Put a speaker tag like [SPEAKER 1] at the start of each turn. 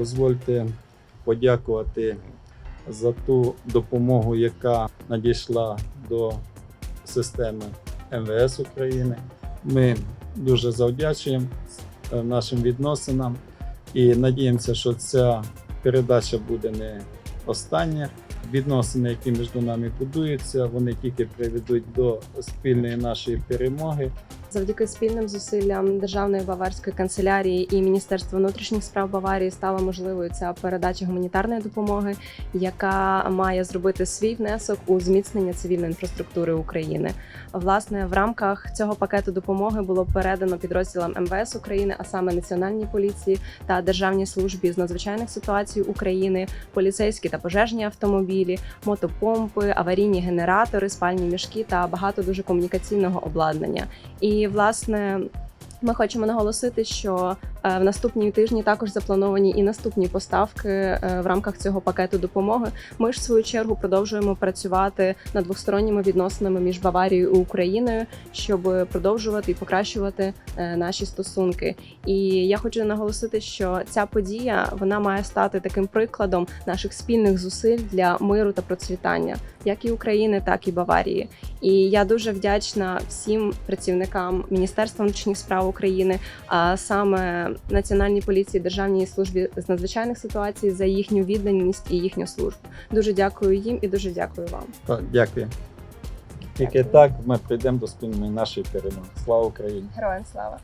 [SPEAKER 1] дозвольте подякувати за ту допомогу, яка надійшла до системи МВС України. Ми дуже завдячуємо е, нашим відносинам і надіємося, що ця передача буде не остання. Відносини, які між нами будуються, вони тільки приведуть до спільної нашої перемоги.
[SPEAKER 2] Завдяки спільним зусиллям Державної баварської канцелярії і Міністерства внутрішніх справ Баварії стала можливою ця передача гуманітарної допомоги, яка має зробити свій внесок у зміцнення цивільної інфраструктури України. Власне, в рамках цього пакету допомоги було передано підрозділам МВС України, а саме Національній поліції та Державній службі з надзвичайних ситуацій України, поліцейські та пожежні автомобілі, мотопомпи, аварійні генератори, спальні мішки та багато дуже комунікаційного обладнання. І власне. Ми хочемо наголосити, що е, в наступні тижні також заплановані і наступні поставки е, в рамках цього пакету допомоги. Ми ж в свою чергу продовжуємо працювати над двосторонніми відносинами між Баварією і Україною, щоб продовжувати і покращувати е, наші стосунки. І я хочу наголосити, що ця подія вона має стати таким прикладом наших спільних зусиль для миру та процвітання, як і України, так і Баварії. І я дуже вдячна всім працівникам Міністерства внутрішніх справ України, а саме Національній поліції, Державній службі з надзвичайних ситуацій за їхню відданість і їхню службу. Дуже дякую їм і дуже дякую вам.
[SPEAKER 1] Так, Дякую. Тільки так ми прийдемо до спільної нашої перемоги. Слава Україні!
[SPEAKER 2] Героям слава!